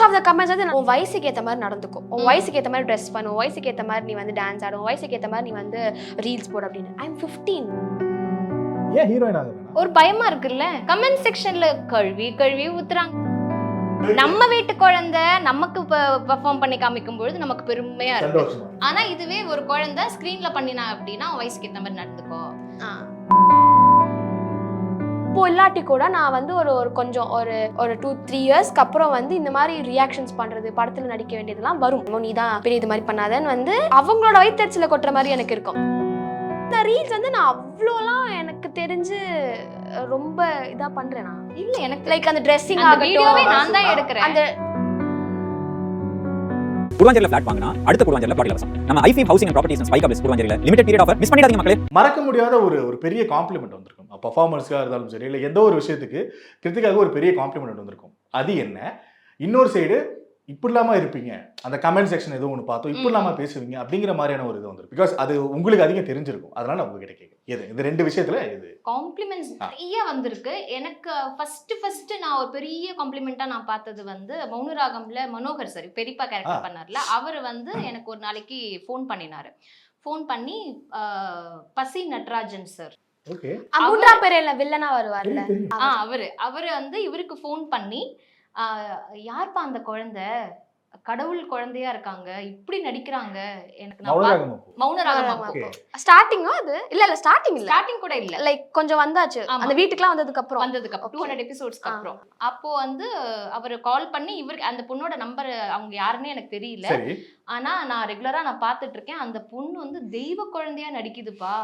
Most of the comments வந்து உன் வயசுக்கு ஏற்ற மாதிரி நடந்துக்கும். உன் வயசுக்கு ஏற்ற மாதிரி ட்ரெஸ் பண்ணு. உன் வயசுக்கு ஏற்ற மாதிரி நீ வந்து டான்ஸ் ஆடும் உன் வயசுக்கு ஏற்ற மாதிரி நீ வந்து ரீல்ஸ் போடு அப்படின்னு. ஐ எம் ஃபிஃப்டீன் ஏன் ஹீரோயின் ஆக வேணாம்? ஒரு பயமா இருக்குல்ல? கமெண்ட் செக்ஷன்ல கழுவி கழுவி ஊத்துறாங்க. நம்ம வீட்டு குழந்தை நமக்கு பெர்ஃபார்ம் பண்ணி காமிக்கும் பொழுது நமக்கு பெருமையா இருக்கு. சந்தோஷமா ஆனா இதுவே ஒரு குழந்தை ஸ்கிரீன்ல பண்ணினா அப்படின்னா வயசுக்கு ஏத்த மாதிரி நடந்துக்கோ. இப்போ இல்லாட்டி கூட நான் வந்து ஒரு ஒரு கொஞ்சம் ஒரு ஒரு டூ த்ரீ இயர்ஸ்க்கு அப்புறம் வந்து இந்த மாதிரி ரியாக்ஷன்ஸ் பண்றது படத்துல நடிக்க வேண்டியதெல்லாம் வரும். "அம்மோ, நீ தான் பெரிய இது மாதிரி பண்ணாதன்னு வந்து அவங்களோட வயிற்றுல கொட்டுற மாதிரி எனக்கு இருக்கும். இந்த ரீல்ஸ் வந்து நான் அவ்வளோலாம் எனக்கு தெரிஞ்சு ரொம்ப இதா பண்றேனா இல்ல எனக்கு லைக் அந்த ட்ரெஸ்ஸிங் ஆகட்டும் நான் தான் எடுக்கிறேன். அந்த ஃபிளாட் வாங்கினா அடுத்த குருவாஞ்சேரியில் பிளாட் இலவசம் நம்ம ஐஃபி housing and properties spike office குருவாஞ்சேரியில் limited period offer miss பண்ணிடாதீங்க மக்களே. மறக்க முடியாத ஒரு ஒரு பெரிய காம்ப்ளிமெண்ட் வந்திருக்கும். பர்ஃபார்மன்ஸ்க்காக இருந்தாலும் சரி இல்லை எந்த ஒரு விஷயத்துக்கு கிருத்திகாவுக்கு ஒரு பெரிய காம்ப்ளிமெண்ட் வந்திருக்கும். அது என்ன? இன்னொரு சைடு இப்படி இல்லாம இருப்பீங்க. அந்த கமெண்ட் செக்ஷன் ஏதோ ஒன்று பார்த்தோம் இப்படி இல்லாம பேசுவீங்க அப்படிங்கிற மாதிரியான ஒரு இது வந்திருக்கும் பிகாஸ் அது உங்களுக்கு அதிகம் தெரிஞ்சிருக்கும். அதனால நான் உங்ககிட்ட கேட்குறேன் எது? இந்த ரெண்டு விஷயத்துல எது? காம்ப்ளிமெண்ட்ஸ். நிறைய வந்திருக்கு. எனக்கு ஃபர்ஸ்ட் ஃபர்ஸ்ட் நான் ஒரு பெரிய காம்ப்ளிமெண்டா நான் பார்த்தது வந்து மௌனராகம்ல மனோகர் சார் பெரியப்பா. கேரக்டர் பண்ணார்ல. அவர் வந்து எனக்கு ஒரு நாளைக்கு ஃபோன் பண்ணினாரு. ஃபோன் பண்ணி பசி நட்ராஜன் சார் ஓகே. மூன்றா பேரையில வில்லனா வருவார்ல. ஆ அவரு. அவரு வந்து இவருக்கு ஃபோன் பண்ணி ஆஹ், யார்ப்பா அந்த குழந்தை? கடவுள் குழந்தையா இருக்காங்க. இப்படி நடிக்கிறாங்க. எனக்கு மௌனராகம் ஸ்டார்டிங்கோ அது? இல்ல இல்ல ஸ்டார்டிங் இல்ல. ஸ்டார்டிங் கூட இல்ல. லைக் கொஞ்சம் வந்தாச்சு. அந்த வீட்டுக்குலாம் வந்ததுக்கு அப்புறம் வந்ததுக்கு அப்புறம் டூ. ஹண்ட்ரட் எபிசோட்ஸ்க்கு. அப்புறம். அப்போ வந்து அவர் கால் பண்ணி இவருக்கு அந்த பொண்ணோட நம்பர் அவங்க யாருன்னு எனக்கு தெரியல. ஆனா நான் ரெகுலரா நான் பார்த்துட்டு இருக்கேன். அந்த பொண்ணு வந்து தெய்வ குழந்தையா நடிக்குதுப்பா.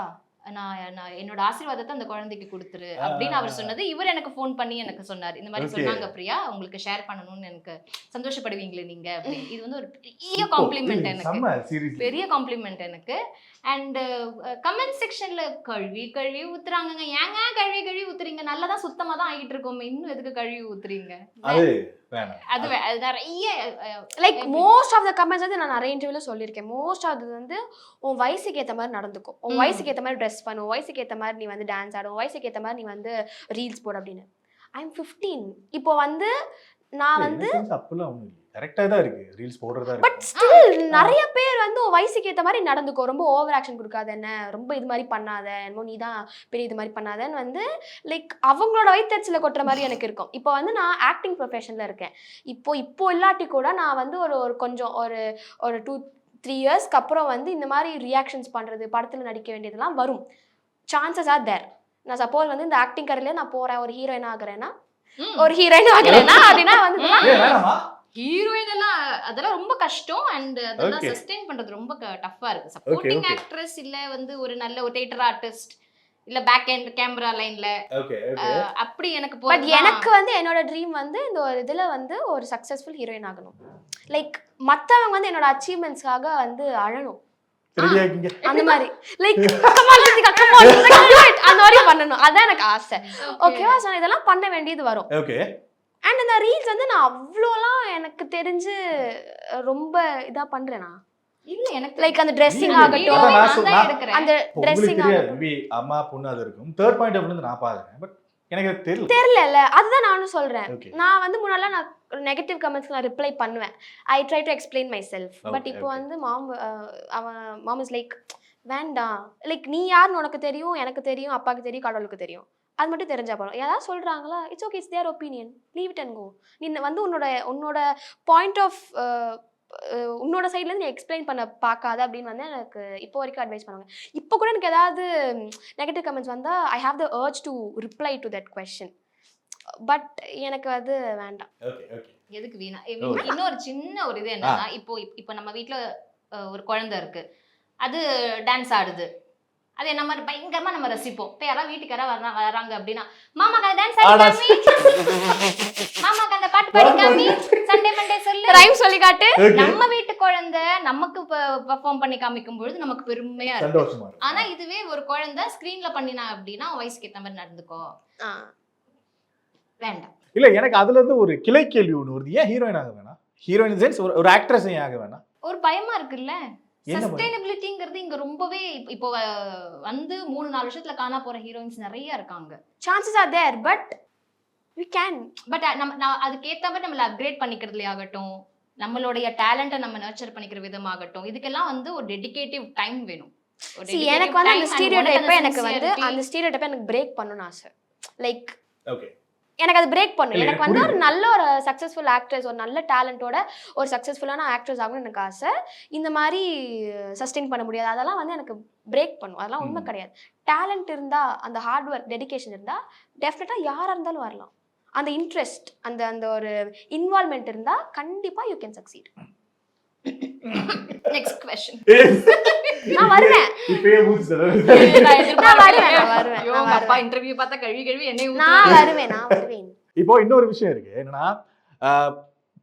நான் நான் என்னோட ஆசீர்வாதத்தை அந்த குழந்தைக்கு கொடுத்துரு அப்படின்னு அவர் சொன்னது. இவர் எனக்கு ஃபோன் பண்ணி எனக்கு சொன்னார். இந்த மாதிரி. சொன்னாங்க பிரியா. உங்களுக்கு ஷேர் பண்ணணும்னு எனக்கு சந்தோஷப்படுவீங்களே நீங்க இது வந்து ஒரு பெரிய காம்ப்ளிமெண்ட் எனக்கு. பெரிய காம்ப்ளிமெண்ட் எனக்கு. அண்ட் கமெண்ட் செக்ஷன்ல கழுவி கழுவி ஊத்துறாங்கங்க. ஏங்க கழுவி கழுவி ஊத்துறீங்க? நல்லா தான் சுத்தமா தான் ஆகிட்டு இருக்கோமே இன்னும் எதுக்கு கழுவி ஊத்துறீங்க? அது அது நிறைய like? Most of the comments வந்து நான் நிறைய இன்டர்வியூல சொல்லியிருக்கேன். மோஸ்ட் ஆஃப் வந்து உன் வயசுக்கு ஏற்ற மாதிரி நடந்துக்கும். உன். வயசுக்கு ஏற்ற மாதிரி ட்ரெஸ் பண்ணு. உன் வயசுக்கு ஏற்ற மாதிரி நீ வந்து டான்ஸ் ஆடும் உன் வயசுக்கு ஏற்ற மாதிரி நீ வந்து ரீல்ஸ் போடு அப்படின்னு. ஐ எம் ஃபிஃப்டீன் இப்போ வந்து நான் வந்து அப்பெல்லாம் ஒன்றும் இல்லை கரெக்டாக தான் இருக்கு. ரீல்ஸ் போடுறதா பட் ஸ்டில் நிறைய பேர் வந்து உன் வயசுக்கு ஏற்ற மாதிரி நடந்துக்கோ. ரொம்ப ஓவர் ஆக்ஷன் கொடுக்காத என்ன? ரொம்ப இது மாதிரி பண்ணாத. என்னமோ நீ தான் பெரிய இது மாதிரி பண்ணாதன்னு வந்து லைக் அவங்களோட வயிற்றுல கொட்டுற மாதிரி எனக்கு இருக்கும். இப்போ வந்து நான் ஆக்டிங் ப்ரொஃபஷனில் இருக்கேன். இப்போ இப்போ இல்லாட்டி கூட நான் வந்து ஒரு ஒரு கொஞ்சம் ஒரு ஒரு டூ த்ரீ இயர்ஸ்க்கு அப்புறம் வந்து இந்த மாதிரி ரியாக்ஷன்ஸ் பண்ணுறது படத்தில் நடிக்க வேண்டியதெல்லாம் வரும். சான்சஸ் ஆர் தேர் நான் சப்போஸ் வந்து இந்த ஆக்டிங் கரையில நான் போகிறேன் ஒரு ஹீரோயின் ஆகுறேன்னா. ஒரு ஹீரோயின் ஆகுறேன்னா அப்படின்னா வந்து ஹீரோயின் எல்லாம் அதெல்லாம் ரொம்ப கஷ்டம் அண்ட் அதெல்லாம். சஸ்டெயின் பண்றது ரொம்ப டஃப்பா இருக்கு. சப்போர்ட்டிங். ஆக்ட்ரஸ் இல்ல வந்து ஒரு நல்ல ஒரு தியேட்டர் ஆர்டிஸ்ட் இல்ல பேக் எண்ட் கேமரா லைன்ல அப்படி எனக்கு பட் எனக்கு வந்து என்னோட ட்ரீம் வந்து இந்த ஒரு இதில் வந்து ஒரு சக்ஸஸ்ஃபுல் ஹீரோயின் ஆகணும். லைக் மற்றவங்க வந்து என்னோட அச்சீவ்மெண்ட்ஸ்க்காக வந்து அழணும். அந்த மாதிரி. லைக் அந்த மாதிரி பண்ணணும். அதான் எனக்கு ஆசை. ஓகேவா ஸோ இதெல்லாம் பண்ண வேண்டியது வரும். ஓகே அண்ட் இந்த ரீல்ஸ் வந்து நான் அவ்வளோலாம் எனக்கு தெரிஞ்சு ரொம்ப இதா பண்றேனா? இல்ல எனக்கு லைக் அந்த ட்ரெஸ்ஸிங் ஆகட்டும். அந்த ட்ரெஸ்ஸிங் ஆகட்டும். அம்மா பொண்ணு அது இருக்கும். தேர்ட் பாயிண்ட் ஆஃப் நான் பாக்குறேன். பட் எனக்கு தெரியல. தெரியல அதுதான் நானும் சொல்றேன். நான் வந்து முன்னால நான் நெகட்டிவ் கமெண்ட்ஸ்க்கு நான் ரிப்ளை பண்ணுவேன். I try to explain myself but இப்போ. வந்து மாம் அவன் மாம் இஸ் லைக் வேண்டாம். லைக் நீ யாருன்னு உனக்கு தெரியும் எனக்கு தெரியும் அப்பாவுக்கு தெரியும் கடவுளுக்கு தெரியும். அது மட்டும் தெரிஞ்சா போதும். ஏதாவது சொல்றாங்களா? It's okay it's their opinion leave it and go நீ வந்து உன்னோட உன்னோட பாயிண்ட் ஆஃப் உன்னோட சைட்லேருந்து நீ எக்ஸ்பிளைன் பண்ண பார்க்காத அப்படின்னு வந்து எனக்கு இப்போ வரைக்கும் அட்வைஸ் பண்ணுவாங்க. இப்போ கூட எனக்கு ஏதாவது நெகட்டிவ் கமெண்ட்ஸ் வந்தால் I have the urge to reply to that question but எனக்கு அது வேண்டாம். ஓகே ஓகே எதுக்கு வீணா. இன்னொரு சின்ன ஒரு இது என்னன்னா இப்போ இப்போ நம்ம வீட்ல அஹ், ஒரு குழந்தை இருக்கு. அது டான்ஸ் ஆடுது. அது நம்ம பயங்கரமா நம்ம ரசிப்போம். இப்போ யாராவது வீட்டுக்கு யாராவது வரா- வராங்க அப்படின்னா மாமாக்கு அந்த டான்ஸ் ஆடி. காமி. மாமாக்கு அந்த பாட்டு பாடி காமி. சண்டே மண்டே சொல்லு. ரைம் சொல்லி காட்டு. நம்ம வீட்டு குழந்தை நமக்கு பெர்ஃபார்ம் பண்ணி காமிக்கும் பொழுது நமக்கு பெருமையா இருக்கு. சந்தோஷமா இருக்கு. ஆனா இதுவே ஒரு குழந்தை ஸ்கிரீன்ல பண்ணினா அப்படின்னா வயசுக்கு ஏத்த மாதிரி நடந்துக்கோ. வேண்டாம். இல்ல எனக்கு அதுல இருந்து ஒரு கிளை கேள்வி ஒண்ணு வருது. ஏன் ஹீரோயின் ஆக வேணாம்? ஹீரோயின் சென்ஸ் ஒரு ஆக்ட்ரஸ் ஆக வேணாம்? ஒரு பயமா இருக்குல்ல? சஸ்டைனபிலிட்டிங்கிறது இங்க ரொம்பவே இப்ப- வந்து மூணு நாலு வருஷத்துல காணா போற ஹீரோயின்ஸ் நிறைய இருக்காங்க. Chances are there but we can but நம்ம நான் அதுக்கேத்த மாதிரி நம்மள அப்கிரேட் பண்ணிக்கிறதுல ஆகட்டும் நம்மளுடைய டேலண்ட்டை நம்ம நர்ச்சர் பண்ணிக்கிற விதமாகட்டும் இதுக்கெல்லாம் வந்து ஒரு டெடிகேட்டிவ் டைம் வேணும். எனக்கு வந்து time அந்த ஸ்டீரியோ டைப்பை எனக்கு வந்து. அந்த ஸ்டீரியோ டைப்பை எனக்கு பிரேக் பண்ணணும்னு ஆசை. லைக் ஓகே எனக்கு அது பிரேக் பண்ணும். எனக்கு வந்து ஒரு. நல்ல ஒரு சக்ஸஸ்ஃபுல் ஆக்ட்ரஸ் ஒரு நல்ல டேலண்டோட ஒரு சக்ஸஸ்ஃபுல்லான ஆக்ட்ரஸ் ஆகணும்னு எனக்கு ஆசை. இந்த மாதிரி சஸ்டெயின் பண்ண முடியாது. அதெல்லாம் வந்து எனக்கு பிரேக் பண்ணும். அதெல்லாம் உண்மை. கிடையாது. டேலண்ட் இருந்தா அந்த ஹார்ட் ஒர்க் டெடிகேஷன் இருந்தா டெஃபினட்டா யாரா இருந்தாலும் வரலாம். அந்த இன்ட்ரெஸ்ட் அந்த அந்த ஒரு இன்வால்மெண்ட் இருந்தா கண்டிப்பா you can succeed next question நான் வருவேன். இப்பயே ஊத்து நான் வருவேன், நான் வருவேன், நான் அப்பா. இன்டர்வியூ பார்த்தா கழுவி கழுவி என்னை நான். வருவேன் நான் வருவேன். இப்போ இன்னொரு விஷயம் இருக்கு. என்னன்னா ஆஹ்,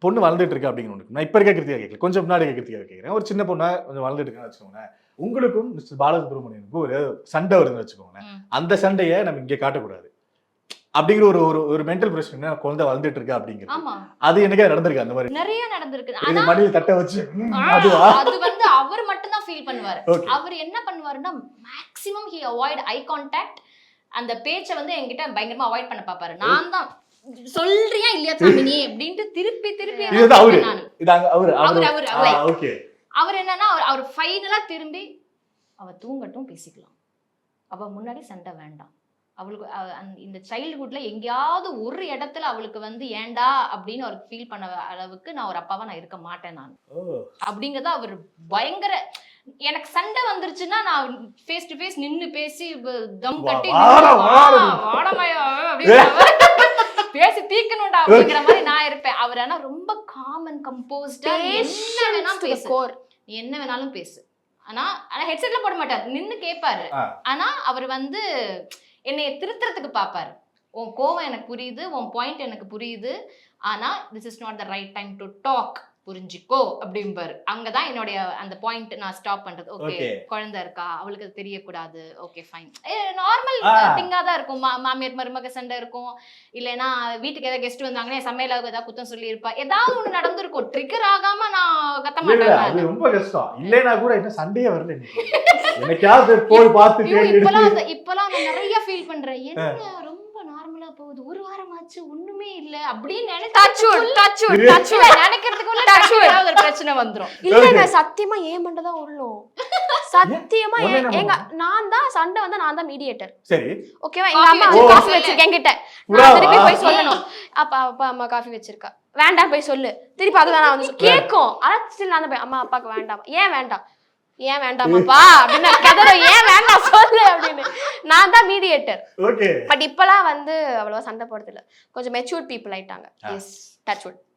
பொண்ணு வளர்ந்துட்டு இருக்கு அப்படின்னு ஒன்று நான் இப்போ இருக்க கிருத்திகா கேட்கல கொஞ்சம் முன்னாடி இருக்க கிருத்திகா கேட்குறேன் ஒரு சின்ன பொண்ணா கொஞ்சம் வளர்ந்துட்டு இருக்கான்னு வச்சுக்கோங்களேன். உங்களுக்கும் மிஸ்டர் பாலசுப்ரமணியனுக்கும் ஒரு சண்டை வருதுன்னு வச்சுக்கோங்களேன். ம். அந்த சண்டையை நம்ம இங்கே காட்டக்கூடாது. அப்படிங்கிற ஒரு ஒரு ஒரு மென்டல் பிரச்சனை குழந்தை வளர்ந்துட்டு இருக்கா அப்படிங்கிறது அது எனக்கே நடந்திருக்கு அந்த மாதிரி? நிறைய நடந்திருக்கு. மடியில் தட்ட வச்சு அது வந்து அவர் மட்டும் தான் ஃபீல் பண்ணுவாரு அவர் என்ன பண்ணுவாருன்னா maximum he avoid eye contact அந்த பேச்சை வந்து என்கிட்ட பயங்கரமா அவாய்ட் பண்ண பாப்பாரு நான் தான். சொல்றியா இல்லையா சாமி நீ அப்படின்ட்டு திருப்பி திருப்பி அவரு. அவரு அவரு, அவரு, என்னன்னா அவர் அவர் ஃபைனலா திரும்பி அவ தூங்கட்டும் பேசிக்கலாம். அவ முன்னாடி சண்டை வேண்டாம். அவளுக்கு இந்த சைல்ட்ஹுட்ல எங்கேயாவது ஒரு இடத்துல அவளுக்கு வந்து ஏன்டா அப்படின்னு அவருக்கு ஃபீல் பண்ண அளவுக்கு நான் ஒரு அப்பாவா நான் இருக்க மாட்டேன் நான். அப்படிங்கறத அவர் பயங்கர எனக்கு சண்டை வந்துருச்சுன்னா நான் ஃபேஸ் டு ஃபேஸ் நின்னு பேசி தம் கட்டி பேசி தீக்கணும்டா அப்படிங்கிற மாதிரி நான் இருப்பேன். அவர் ஆனா ரொம்ப காம் அண்ட் கம்போஸ்டா என்ன வேணா பேசு. நீ என்ன வேணாலும் பேசு. ஆனா ஆனா ஹெட்செட்ல போட மாட்டார். நின்னு கேட்பாரு. ஆனா அவர் வந்து என்னைய திருத்துறதுக்கு பாப்பாரு. உன் கோவம் எனக்கு புரியுது உன் பாயிண்ட் எனக்கு புரியுது. ஆனா this is not the right time to talk புரிஞ்சுக்கோ அப்படிம்பாரு. அங்கதான் என்னுடைய அந்த பாயிண்ட் நான் ஸ்டாப் பண்றது. ஓகே. குழந்தை இருக்கா? அவளுக்கு அது தெரியக்கூடாது. ஓகே ஃபைன் நார்மல் ஆ. திங்கா தான் இருக்கும். மா- மாமியார் மருமக சண்டை இருக்கும். இல்லைன்னா வீட்டுக்கு ஏதாவது கெஸ்ட் வந்தாங்கன்னா சமையல ஏதாவது குத்தம் சொல்லி இருப்பா ஏதாவது ஒண்ணு நடந்திருக்கும். ட்ரிகர் ஆகாம நான் கத்த மாட்டேன் ரொம்ப கஷ்டம். இல்லைன்னா கூட என்ன சண்டையே வரல எனக்கு என்னைக்காவது போய் பார்த்து இப்பெல்லாம் நான் நிறைய ஃபீல் பண்றேன். என்ன ரொம்ப நார்மலா போகுது. ஒரு வாரம் ஆச்சு ஒண்ணுமே இல்ல. அப்படின்னு டச் நினைச்சு டச் டச் நினைக்கிறதுக்குள்ள. ஏதாவது ஒரு பிரச்சனை வந்துரும். இல்லங்க சத்தியமா ஏன் தான் உள்ளோம். சத்தியமா எங்க நான் தான் சண்டை வந்து நான் தான் மீடியேட்டர் சரி. ஓகேவா எங்க அம்மா? காஃபி வச்சிருக்கேன் என்கிட்ட? நான் திருப்பி போய் சொல்லணும். அப்பா அப்பா அம்மா காஃபி வச்சிருக்கா. வேண்டாம் போய் சொல்லு. திருப்பி அதுதான் நான் வந்து கேட்கும். ஆனா நான் தான் போய் அம்மா அப்பாக்கு வேண்டாம். ஏன் வேண்டாம்? ஏன் வேண்டாமாப்பா? அப்படின்னு நான் கதறேன். ஏன் வேண்டாம் சொல்லு அப்படின்னு. நான் தான் மீடியேட்டர் ஓகே பட் இப்பெல்லாம் வந்து அவ்வளவா சண்டை போடுறது இல்ல கொஞ்சம் மெச்சூர்ட் பீப்புள் ஆயிட்டாங்க. எஸ்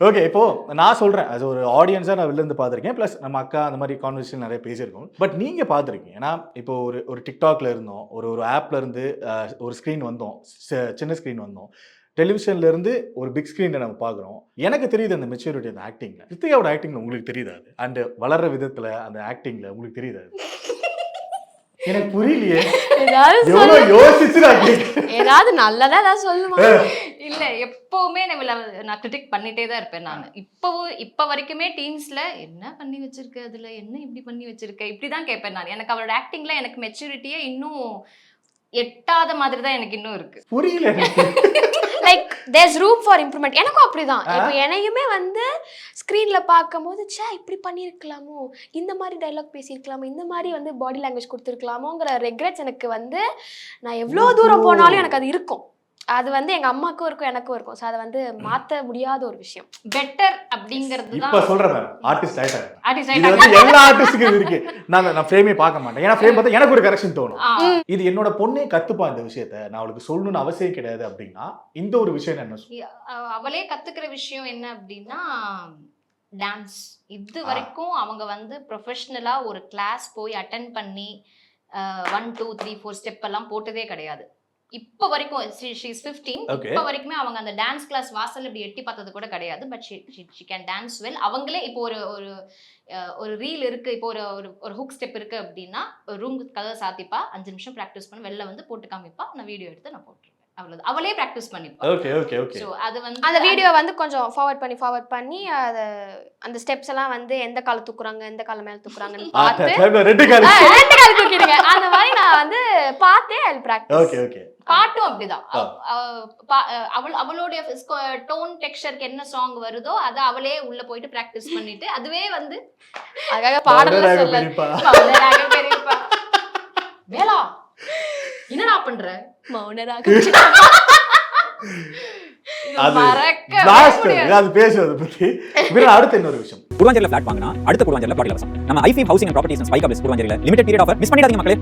ஓகே இப்போ நான் சொல்றேன். அது ஒரு ஆடியன்ஸா நான் வெளில இருந்து பார்த்திருக்கேன். ப்ளஸ் நம்ம அக்கா அந்த மாதிரி கான்வர்சேஷன் நிறைய பேசியிருக்கோம். பட் நீங்க பார்த்திருக்கீங்க. ஏன்னா இப்போ ஒரு ஒரு டிக்டாக்ல இருந்தோம். ஒரு ஒரு ஆப்ல இருந்து ஒரு ஸ்க்ரீன் வந்தோம். சின்ன ஸ்க்ரீன் வந்தோம். டெலிவிஷன்ல இருந்து ஒரு பிக் ஸ்க்ரீன்ல நம்ம பார்க்குறோம். எனக்கு தெரியுது அந்த மெச்சூரிட்டி அந்த ஆக்டிங்ல கிருத்திகாவோட ஆக்டிங்ல உங்களுக்கு தெரியுது அது அண்ட் வளர்ற விதத்துல அந்த ஆக்டிங்ல உங்களுக்கு தெரியுது அது எனக்கு புரியலையே. எவ்வளவு யோசிச்சு நான். ஏதாவது நல்லதா ஏதாவது சொல்லுமா? இல்ல எப்பவுமே நான் கிரிட்டிக் பண்ணிட்டே தான் இருப்பேன் நான். இப்பவும் இப்ப வரைக்குமே டீன்ஸ்ல என்ன பண்ணி வச்சிருக்க அதுல? என்ன இப்படி பண்ணி வச்சிருக்க? இப்படிதான் கேட்பேன் நான். எனக்கு அவளோட ஆக்டிங்ல எனக்கு மெச்சூரிட்டியே இன்னும் எட்டாத மாதிரி தான் எனக்கு இன்னும் இருக்கு. புரியல. Like there's room for improvement எனக்கும் அப்படிதான். இப்போ என்னையுமே வந்து ஸ்க்ரீன்ல பார்க்கும்போது ச்சே இப்படி பண்ணியிருக்கலாமோ? இந்த மாதிரி டைலாக் பேசியிருக்கலாமோ? இந்த மாதிரி வந்து பாடி லாங்குவேஜ் கொடுத்துருக்கலாமோங்கிற ரெக்ரெட்ஸ் எனக்கு வந்து நான் எவ்வளோ தூரம் போனாலும் எனக்கு அது இருக்கும். அது வந்து எங்க அம்மாக்கும் இருக்கும் எனக்கும் இருக்கும். ஸோ அதை வந்து மாற்ற முடியாத ஒரு விஷயம். பெட்டர் அப்படிங்கிறது இப்ப சொல்றேன் மேம் ஆர்டிஸ்ட் ஆயிட்டாங்க இது ஆயிட்டாங்க. வந்து எல்லா ஆர்டிஸ்டுக்கும் இருக்கு. நான் நான் ஃப்ரேமே பார்க்க மாட்டேன். ஏன்னா ஃப்ரேம் பார்த்தா எனக்கு ஒரு கரெக்ஷன் தோணும். இது என்னோட பொண்ணே கத்துப்பா இந்த விஷயத்த. நான் அவளுக்கு சொல்லணும்னு அவசியம் கிடையாது அப்படின்னா இந்த ஒரு விஷயம் என்ன அவளே கத்துக்கிற விஷயம் என்ன அப்படின்னா டான்ஸ் இது வரைக்கும் அவங்க வந்து ப்ரொஃபஷ்னலா ஒரு கிளாஸ் போய் அட்டன் பண்ணி one two three four step எல்லாம் போட்டதே கிடையாது. இப்போ வரைக்கும் ஷீஸ் ஃபிஃப்டீன். இப்போ வரைக்குமே அவங்க அந்த டான்ஸ் கிளாஸ் வாசல் இப்படி எட்டி பார்த்தது கூட கிடையாது. But she can dance well அவங்களே இப்போ ஒரு ஒரு ஒரு ரீல் இருக்கு. இப்போ ஒரு ஒரு ஒரு ஹுக் ஸ்டெப் இருக்கு அப்படின்னா ரூம் கதவை சாத்திப்பா. அஞ்சு நிமிஷம் ப்ராக்டிஸ் பண்ணி. வெளில வந்து போட்டு காமிப்பா. நான் வீடியோ எடுத்து நான் போட்டுருவேன். அவ்வளவு அவளே பிராக்டிஸ் பண்ணிப்பா. ஓகே ஓகே ஓகே சோ அது வந்து அந்த வீடியோ வந்து கொஞ்சம் ஃபார்வர்ட் பண்ணி ஃபார்வர்ட் பண்ணி அதை அந்த ஸ்டெப்ஸ் எல்லாம் வந்து எந்த கால தூக்குறாங்க எந்த கால மேல தூக்குறாங்கன்னு பார்த்து ரெண்டு கால் ரெண்டு கால் தூக்கிடுங்க. அந்த மாதிரி நான் வந்து பார்த்தே அது பிராக்டிஸ் ஓகே ஓகே பாட்டும் அப்படிதான். அவள் அவளுடைய டோன் டெக்ஸ்சருக்கு என்ன சாங் வருதோ அதை அவளே உள்ள போயிட்டு பிராக்டிஸ் பண்ணிட்டு அதுவே வந்து அதுக்காக பாடல சொல்ல பெரியப்பா. என்னடா பண்ற? மௌனராக. அது பேசுவது பத்தி. அடுத்து இன்னொரு விஷயம். குருவாஞ்சேரியில் ஃபிளாட் வாங்கினா அடுத்த குருவாஞ்சேரியில் பிளாட் இலவசம் நம்ம ஐஃபி ஹவுசிங் அண்ட் ப்ராப்பர்ட்டிஸ் ஸ்பைக் அப்ஸ் குருவாஞ்சேரியில் லிமிடெட் பீரியட் ஆஃபர் மிஸ் பண்ணிடாதீங்க மக்களே.